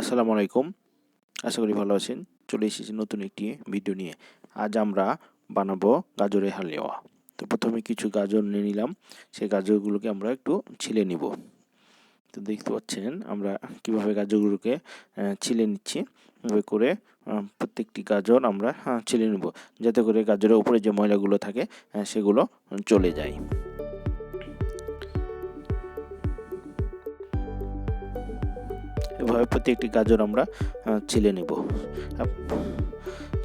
আসসালামু আলাইকুম। আশা করি ভালো আছেন। চলে এসেছি নতুন একটি ভিডিও নিয়ে। আজ আমরা বানাবো গাজরের হালুয়া। তো প্রথমে কিছু গাজর নিয়ে নিলাম। সেই গাজরগুলোকে আমরা একটু ছিলে নিব। তো দেখতে পাচ্ছেন আমরা কীভাবে গাজরগুলোকে ছিলে নিচ্ছি। এভাবে করে প্রত্যেকটি গাজর আমরা আহ, ছিলে নিব। যাতে করে গাজরের উপরে যে ময়লাগুলো থাকে সেগুলো চলে যায়। এভাবে প্রত্যেকটি গাজর আমরা ছিলে নেব।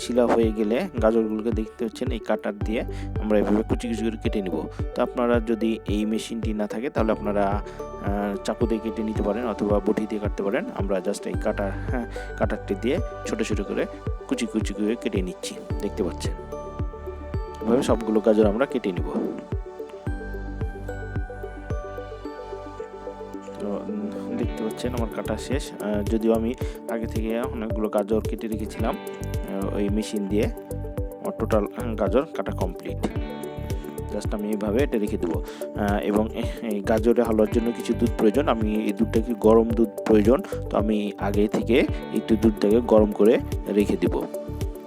ছিলা হয়ে গেলে গাজরগুলোকে দেখতে পাচ্ছেন এই কাটার দিয়ে আমরা এভাবে কুচি কুচি করে কেটে নিব। তো আপনারা যদি এই মেশিনটি না থাকে তাহলে আপনারা চাকু দিয়ে কেটে নিতে পারেন অথবা বটি দিয়ে কাটতে পারেন। আমরা জাস্ট এই কাটার হ্যাঁ কাটারটি দিয়ে ছোট ছোট করে কুচি কুচি করে কেটে নিচ্ছি। দেখতে পাচ্ছেন? এভাবে সবগুলো গাজর আমরা কেটে নিব। পাচ্ছেন, আমার কাটা শেষ। যদিও আমি আগে থেকে অনেকগুলো গাজর কেটে রেখেছিলাম ওই মেশিন দিয়ে। আমার টোটাল গাজর কাটা কমপ্লিট জাস্ট আমি এইভাবে এটা রেখে দেবো। এবং এই গাজরে হালুয়ার জন্য কিছু দুধ প্রয়োজন। আমি এই দুধটা কি গরম দুধ প্রয়োজন। তো আমি আগে থেকে একটু দুধটাকে গরম করে রেখে দেব।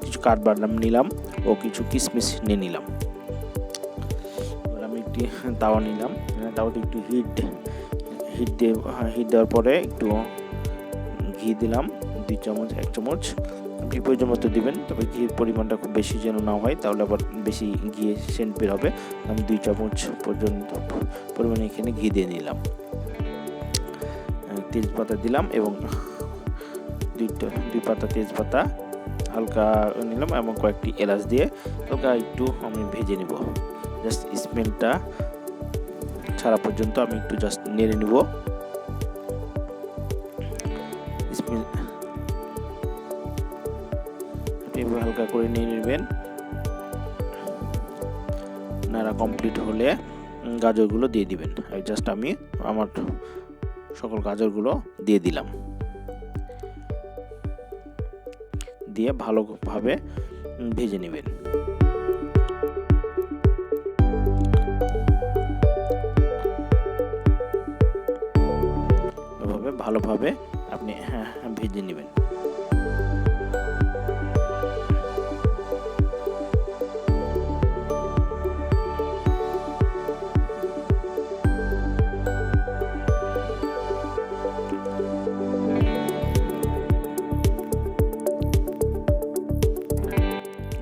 কিছু কাঠবাদাম নিলাম ও কিছু কিশমিশ নিয়ে নিলাম। আমি একটি তাওয়া নিলাম। তাওয়াতে একটু হিট হিট দিয়ে হিট দেওয়ার পরে একটু ঘি দিলাম, দুই চামচ, এক চামচ। আপনি প্রয়োজন মতো দিবেন, তবে ঘির পরিমাণটা খুব বেশি যেন না হয়, তাহলে আবার বেশি ঘিয়ে সেন্ট বের হবে। আমি দুই চামচ পর্যন্ত পরিমাণে এখানে ঘি দিয়ে নিলাম। তেজপাতা দিলাম এবং দুইটা, দুই পাতা তেজপাতা হালকা নিলাম এবং কয়েকটি এলাচ দিয়ে হালকা একটু আমি ভেজে নিব। জাস্ট স্মেলটা ছাড়া পর্যন্ত আমি একটু জাস্ট নেড়ে নিব এভাবে হালকা করে নিয়ে নেবেন নাড়া কমপ্লিট হলে গাজরগুলো দিয়ে দিবেন। জাস্ট আমি আমার সকল গাজরগুলো দিয়ে দিলাম। দিয়ে ভালোভাবে ভেজে নেবেন। ভালোভাবে আপনি হ্যাঁ হ্যাঁ, ভেজে নেবেন।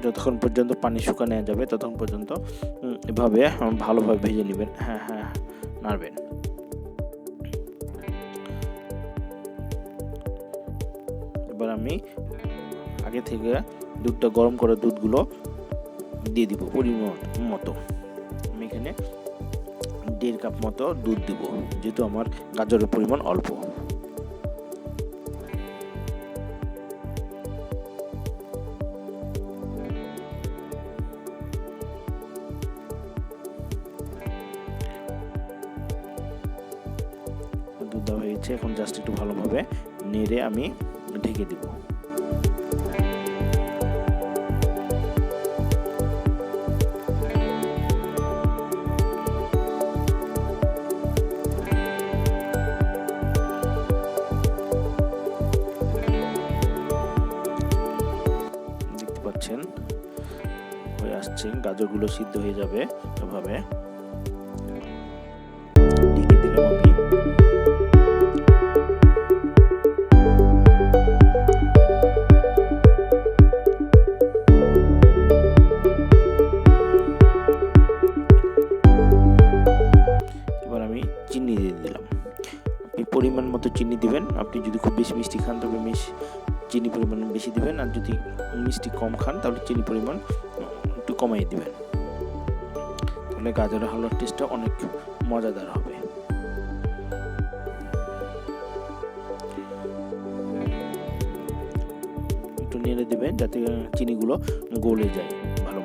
যতক্ষণ পর্যন্ত পানি শুকানো যাবে ততক্ষণ পর্যন্ত এভাবে ভালোভাবে ভেজে নেবেন। হ্যাঁ হ্যাঁ নাড়বেন। আমি আগে থেকে দুধটা গরম করা দুধগুলো দিয়ে দিব পরিমাণ মতো। আমি এখানে দেড় কাপ মতো দুধ দিব, যেহেতু আমার গাজরের পরিমাণ অল্প। দুধ দেওয়া হয়েছে, এখন জাস্ট একটু ভালোভাবে নেড়ে আমি ঢেকে দিব। দেখতে পাচ্ছেন হয়ে আসছে গাজরগুলো সিদ্ধ হয়ে যাবে এভাবে। ঢেকে দিলাম আমি। পরিমাণ মতো চিনি দিবেন। আপনি যদি খুব বেশি মিষ্টি খান, তবে মিশ, চিনি পরিমাণ বেশি দিবেন। আর যদি মিষ্টি কম খান, তাহলে চিনি পরিমাণ একটু কমাই দিবেন। তাহলে গাজরের হালুয়ার টেস্টটা অনেক মজাদার হবে। একটু নেড়ে দেবেন যাতে চিনিগুলো গলে যায় ভালো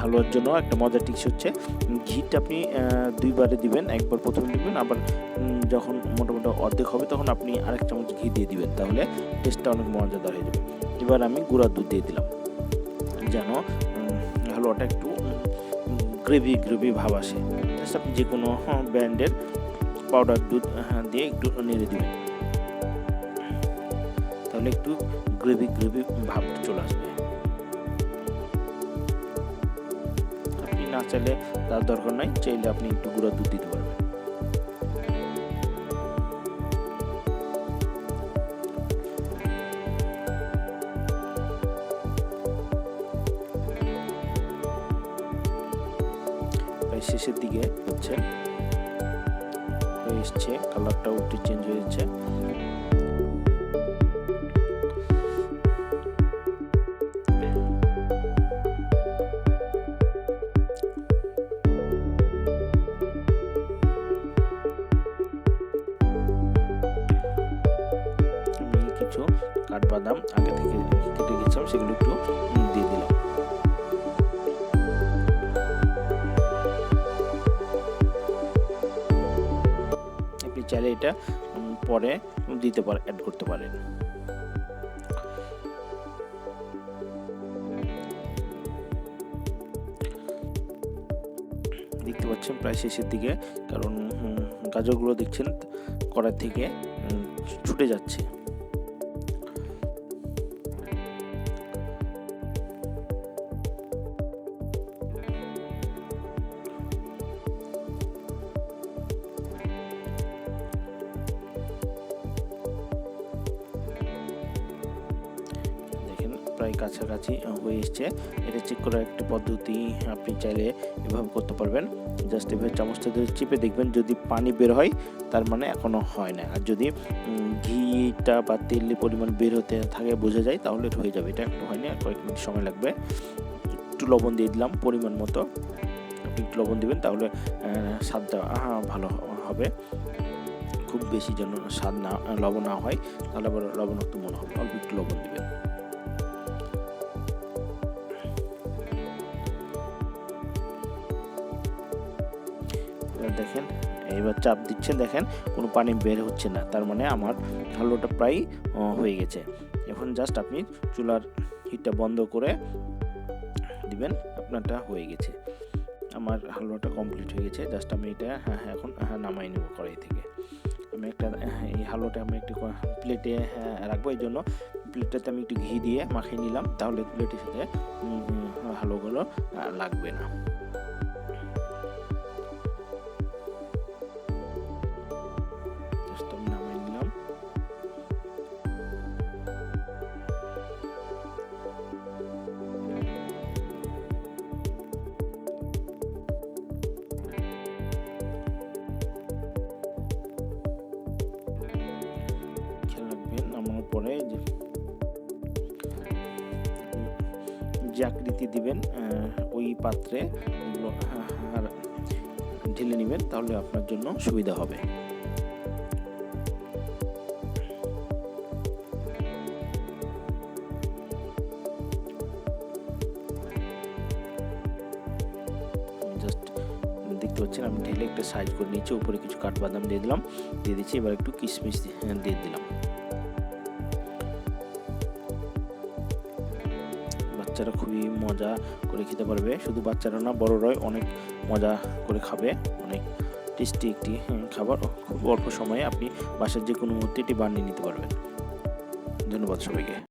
হালুয়ার জন্য একটা মজার টিপস হচ্ছে ঘিটা আপনি দুইবারে দিবেন একবার প্রথমে দিবেন আবার যখন মোটামুটি অর্ধেক হবে তখন আপনি আরেক চামচ ঘি দিয়ে দিবেন তাহলে টেস্টটা অনেক মজাদার হয়ে যাবে। এবার আমি গুঁড়া দুধ দিয়ে দিলাম। যেন হালুয়াটা একটু গ্রেভি গ্রেভি ভাব আসে। আপনি যে কোনো ব্র্যান্ডের পাউডার দুধ হ্যাঁ, দিয়ে একটু নেড়ে দিবেন। তাহলে একটু গ্রেভি গ্রেভি ভাব চলে আসবে। না চাইলে তার দরকার নাই, চাইলে আপনি একটু গুঁড়া দুধ দিতে পারবেন। শেষের দিকে হচ্ছে। এসছে কালারটাও একটু চেঞ্জ হয়ে কাঠবাদাম আগে থেকে কেটে গেছিলাম, সেগুলো একটু দিয়ে দিলাম। আপনি চাইলে এটা পরে দিতে পারেন অ্যাড করতে পারেন। দেখতে পাচ্ছেন, প্রায় শেষের দিকে, কারণ গাজরগুলো দেখছেন, কড়াই থেকে ছুটে যাচ্ছে। প্রায় কাছাকাছি হয়ে এসছে। এটা চেক করার একটি পদ্ধতি আপনি চাইলে এভাবে করতে পারবেন। জাস্ট এভাবে চামচটা ধরে চিপে দেখবেন যদি পানি বের হয়, তার মানে এখনও হয় না। আর যদি ঘিটা বা তেলের পরিমাণ বের হতে থাকে, বোঝা যায়, তাহলে হয়ে যাবে। এটা একটু হয়নি, আর কয়েক মিনিট সময় লাগবে। একটু লবণ দিয়ে দিলাম পরিমাণ মতো। আপনি একটু লবণ দিবেন, তাহলে স্বাদটা ভালো হবে। খুব বেশি যেন স্বাদ না, লবণ না হয়, তাহলে আবার লবণাক্ত মনে হবে। অল্প একটু লবণ দিবেন। দেখেন। এবার চাপ দিচ্ছেন দেখেন কোনো পানি বের হচ্ছে না। তার মানে আমার হালুয়াটা প্রায় হয়ে গেছে। এখন জাস্ট আপনি চুলার হিটটা বন্ধ করে দিবেন আপনারটা হয়ে গেছে। আমার হালুয়াটা কমপ্লিট হয়ে গেছে। জাস্ট আমি এটা হ্যাঁ হ্যাঁ এখন হ্যাঁ নামাই নেব কড়াই থেকে। আমি একটা হ্যাঁ, এই হালুয়াটা আমি একটু প্লেটে হ্যাঁ, রাখব। এই জন্য প্লেটটাতে আমি একটু ঘি দিয়ে মাখিয়ে নিলাম। তাহলে প্লেটের সাথে হালুয়াগুলো লাগবে না। পরে যে আকৃতি দিবেন ওই পাত্রে ঢেলে নেবেন, তাহলে আপনার জন্য সুবিধা হবে। দেখতে পাচ্ছেন, আমি ঢেলে একটা সাইজ করে নিয়েছি, উপরে কিছু কাঠবাদাম দিয়ে দিলাম, দিয়ে দিচ্ছি, এবার একটু কিশমিশ দিয়ে দিলাম। বাচ্চারা খুবই মজা করে খেতে পারবে। শুধু বাচ্চারা না বড়রাই অনেক মজা করে খাবে। অনেক টেস্টি একটি খাবার। খুব অল্প সময়ে আপনি বাসার যে কোনো মুহূর্তে এটি বানিয়ে নিতে পারবেন। ধন্যবাদ সবাইকে।